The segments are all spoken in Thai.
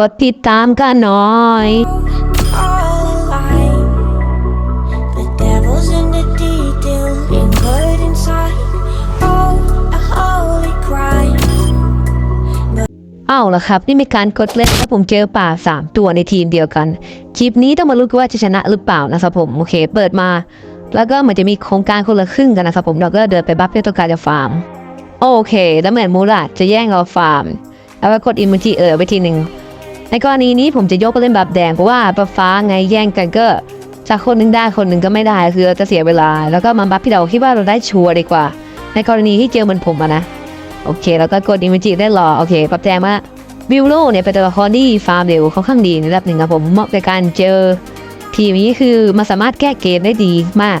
กดติดตามกันหน่อย all alive. The devil's in the detail, encoded inside. Oh, a holy crime. เอาละครับ นี่มีการกดเล่นแล้วผมเจอป่า 3 ตัวในทีมเดียวกัน คลิปนี้ต้องมาลุ้นกันว่าจะชนะหรือเปล่านะครับผม โอเค เปิดมา แล้วก็เหมือนจะมีโครงการคนละครึ่งกันนะครับผมเราก็เดินไปบัฟเพื่อต้องการจะฟาร์ม โอเค แล้วเหมือนมูราดจะแย่งเราฟาร์ม แล้วก็กดอิมมูจิเออไปทีหนึ่ง ในกรณีนี้ผมจะยกไปเล่นแบบแดงเพราะว่าบัฟฟ้าไงแย่งกันก็จากคนหนึงได้คนหนึ่งก็ไม่ได้คือจะเสียเวลา แล้วก็มาบัฟที่เราคิดว่าเราได้ชัวร์ดีกว่า ในกรณีที่เจอเหมือนผมอะนะ โอเค แล้วก็กดอิมมูจิได้รอโอเคปรับแจงมาบิวโลเนี่ยเป็นตัวละครที่ฟาร์มเร็วค่อนข้างดีในระดับหนึ่งครับผมเหมาะในการเจอทีมนี้คือมันสามารถแก้เกมได้ดีมาก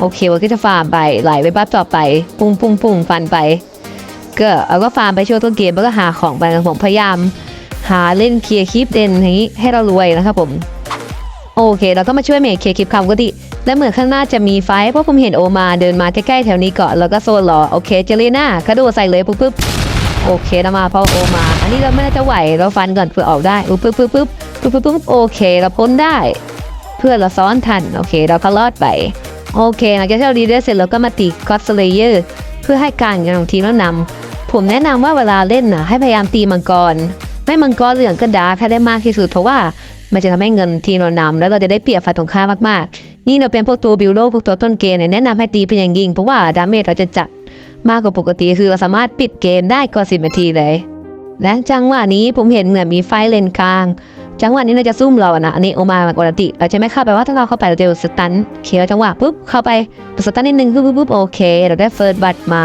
โอเคเราก็จะฟาร์มไปไหลไปบัฟต่อไป ปุ้งปุ้งปุ้งฟันไป ก็เอาก็ฟาร์มไปช่วงต้นเกมแล้วก็หาของไปผมพยายาม หาเล่นเคลียร์คลิปเด่นอย่างนี้ให้เรารวยนะครับผมโอเค เราก็มาช่วยเมย์เคลียร์คลิปคำปกติและเหมือนข้างหน้าจะมีไฟเพราะผมเห็นโอมาเดินมาใกล้ๆแถวนี้ก่อนแล้วก็โซนรอโอเคเจเลน่ากระโดดใส่เลยปุ๊บปุ๊บโอเคนะมาเพราะโอมา อันนี้เราไม่น่าจะไหวเราฟันก่อนเพื่อออกได้ปุ๊บปุ๊บปุ๊บปุ๊บปุ๊บปุ๊บปุ๊บโอเค เราพ้นได้ เพื่อเราซ้อนทันโอเค เราก็รอดไปโอเคหลังจากที่เราดีได้เสร็จเราก็มาตีก็อสเลเยอร์เพื่อให้การเงินของทีมเรานำผมแนะนำว่าเวลาเล่นนะให้พยายามตีมังกร ไม่มังกรเหลืองก็ดาร์กให้ได้มากที่สุดเพราะว่ามันจะทำให้เงินทีเรานำแล้วเราจะได้เปรียบฝ่ายตรงข้ามมากๆ นี่เราเป็นพวกตัวบิวโลพวกตัวต้นเกมเนี่ยแนะนำให้ตีเป็นอย่างยิ่งเพราะว่าดาเมจเราจะจัดมากกว่าปกติคือเราสามารถปิดเกมได้ก่อนสิบนาทีเลย และจังหวะนี้ผมเห็นเหมือนมีไฟเลนกลาง จังหวะนี้เราจะซุ่มเราอะนะอันนี้โอมาปกติ เราจะไม่เข้าไปว่าถ้าเราเข้าไปเราจะสตันเคียร์จังหวะปุ๊บเข้าไปสตันนิดนึงปุ๊บปุ๊บปุ๊บโอเค เราได้เฟิร์สบัตมา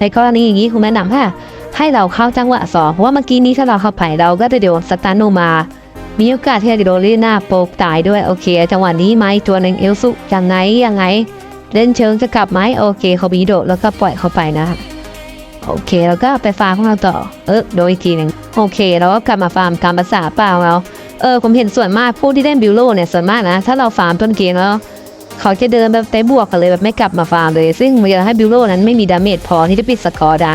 ในกรณีอย่างนี้คุณแนะนำค่ะ ให้เราเข้าจังหวะสองเพราะว่าเมื่อกี้นี้ถ้าเราเข้าไปเราก็จะโดนสตันโอมา มีโอกาสที่จะโดนลีน่าโปกตายด้วยโอเค จังหวะนี้ไหมตัวหนึ่งเอลซุยังไงยังไง เล่นเชิงจะกลับไหมโอเคเขาบีโดดแล้วก็ปล่อยเขาไปนะครับโอเคแล้วก็ไปฟาร์มของเราต่อ เออโดยอีกทีหนึ่งโอเคเราก็กลับมาฟาร์มตามภาษาเปล่าแล้วเออผมเห็นส่วนมากผู้ที่เล่นบิวโลเนี่ยส่วนมากนะ ถ้าเราฟาร์มต้นเกมแล้ว เขาจะเดินแบบไปบวกกันเลยแบบไม่กลับมาฟาร์มเลย ซึ่งมันจะให้บิวโลนั้นไม่มีดาเมจพอที่จะปิดสกอร์ได้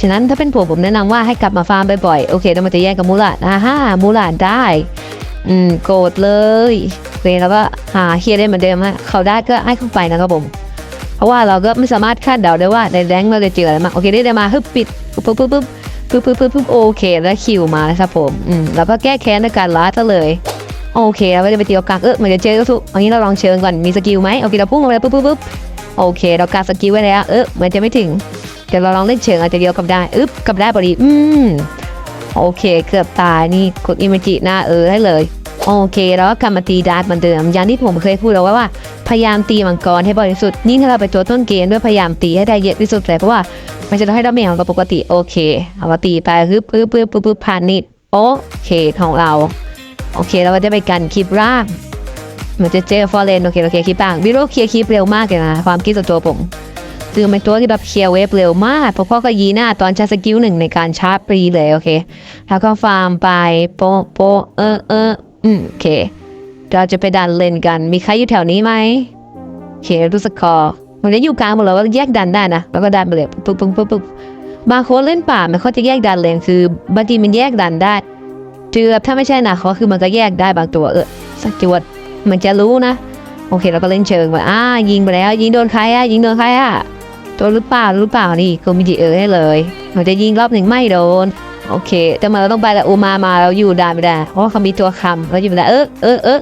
ฉะนั้นถ้าเป็นผมผมแนะนำว่าให้กลับมาฟาร์มบ่อยๆ โอเคแล้วมันจะแย่งกับมูลาดอ่าฮ่ามูลาได้ อืมโกรธเลยโอเคแล้วก็หาเฮียได้เหมือนเดิมฮะเขาได้ก็ให้เข้าไปนะครับผม เพราะว่าเราก็ไม่สามารถคาดเดาได้ว่าในแรงเราจะเจออะไรมา โอเคได้มาฮึบปิดปุ๊บปุ๊บปุ๊บปุ๊บปุ๊บปุ๊บปุ๊บโอเคแล้วคิวมาแล้วครับผมอืมแล้วก็แก้แค้นด้วยการล้าซะเลยโอเคแล้วก็จะไปตีโอกาสเออเหมือนจะเจอก็ถูกอันนี้เราลองเชิญก่อนมีสกิลไหมโอเคเราพุ่งลงไปปุ๊บปุ๊บปุ๊บโอเค เราการสกิลไว้แล้วเออเหมือนจะไม่ถึง เดี๋ยวเราลองเล่นเชิงอาจจะเดียวกับได้อึ๊บกับได้พอดีอืมโอเค เกือบตายนี่กดอิมจิหน้าเออได้เลย โอเค แล้วก็กลับมาตีดาร์ทเหมือนเดิม อย่างที่ผมเคยพูดเอาไว้ว่า พยายามตีมังกรให้บ่อยที่สุด นี่ถ้าเราไปตัวต้นเกมด้วยพยายามตีให้ได้เยอะที่สุดเลยเพราะว่ามันจะทำให้ดาเมจของเราปกติโอเค เอามาตีไปฮึบปึ๊บปึ๊บปึ๊บปึ๊บผ่านนิดโอเคของเรา โอเคเราก็จะไปกันคลิปร่างเหมือนจะเจอฟอร์เรนโอเคโอเคคลิปบ้างวิโรเคลียร์คลิปเร็วมากเลยนะความคิดส่วนตัวผม คือเป็นตัวที่แบบเคลียร์เวฟเร็วมากเพราะพ่อก็ยีหน้าตอนใช้สกิลหนึ่งในการชาร์จปรีเลยโอเค แล้วก็ฟาร์มไปโปะโปะเออเอออืมโอเค เราจะไปดันเลนกัน มีใครอยู่แถวนี้ไหมโอเคดูสกอมันจะอยู่กลางหมดเลยว่าแยกดันได้นะ แล้วก็ดันไปเลยปุ๊บปุ๊บปุ๊บปุ๊บบางคนเล่นป่ามันเขาจะแยกดันเลนคือบางทีมันแยกดันได้เจือบถ้าไม่ใช่นะเขาคือมันก็แยกได้บางตัวเออสักจวดมันจะรู้นะ โอเคเราก็เล่นเชิงไปอ่ายิงไปแล้ว ยิงโดนใครอะยิงโดนใครอะ ตัวหรือเปล่าหรือเปล่านี่ก็มีดีเออให้เลยมันจะยิงรอบหนึ่งไม่โดน โอเค แต่มาเราต้องไปแต่อูมามาเราอยู่ได้ไม่ได้เพราะเขามีตัวคำเราอยู่ไม่ได้เออเออเออ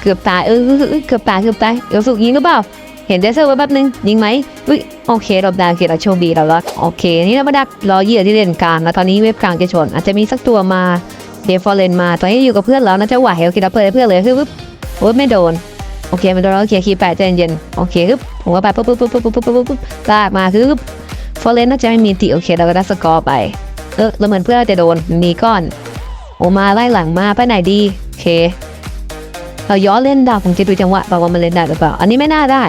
เกือบตายเออเออเกือบตายเกือบตายเดี๋ยวสุกยิงหรือเปล่าเห็นเดซเซอร์ไว้แป๊บนึงยิงไหมอุ้ยโอเครอบดาวโอเคเราโชคดีเราแล้วโอเค นี่เรามาดักรอเหยื่อที่เลนกลางแล้วตอนนี้เว็บกลางจะชน อาจจะมีสักตัวมาเดฟฟอร์เรนมาตอนนี้อยู่กับเพื่อนแล้วน่าจะไหวโอเคเราเปิดให้เพื่อนเลยคือปุ๊บโอ้ยไม่โดน โอเคมันโดนแล้วโอเคคีย์แปดใจเย็นโอเคปึ๊บผมก็ไปปุ๊บปุ๊บปุ๊บปุ๊บปุ๊บปุ๊บปุ๊บลากมาคือปุ๊บฟอร์เรนน่าจะไม่มีติโอเคเราก็ได้สกอร์ไปเออแล้วเหมือนเพื่อนจะโดนมีก้อนโอมาไล่หลังมาไปไหนดีโอเคเราย้อนเล่นดาวผมจะดูจังหวะเปล่าว่ามันเล่นได้หรือเปล่า อันนี้ไม่น่าได้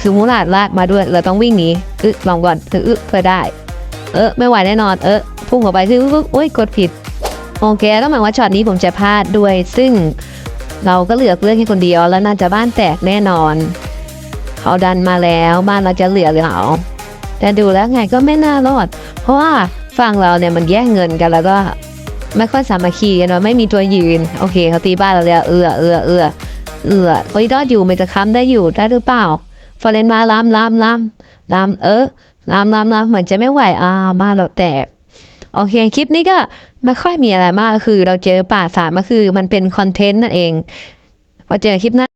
คือมูลาดลากมาด้วยเราต้องวิ่งหนีอึลองก่อนถืออึเพื่อได้ เออไม่ไหวแน่นอนเออพุ่งเข้าไปคือโอ้ยกดผิดโอเคต้องหมายว่าช็อตนี้ผมจะพลาดด้วยซึ่ง เราก็เหลือเลือกแค่คนเดียวแล้วน่าจะบ้านแตกแน่นอน เขาดันมาแล้วบ้านเราจะเหลือหรือเปล่าแต่ดูแล้วไงก็ไม่น่ารอด เพราะว่าฝั่งเราเนี่ยมันแย่งเงินกันแล้วก็ไม่ค่อยสามัคคีกันเนาะไม่มีตัวยืน โอเคเขาตีบ้านเราแล้วเอือเอือเอือเอือโอ้ยรอดอยู่มันจะค้ำได้อยู่ได้หรือเปล่าฟอเรนมาล้ำล้ำล้ำล้ำเออล้ำล้ำล้ำเหมือนจะไม่ไหวอ่าบ้านเราแตก โอเคคลิปนี้ก็ไม่ค่อยมีอะไรมากคือเราเจอป่าสามก็คือมันเป็นคอนเทนต์นั่นเองพอเจอคลิปหน้า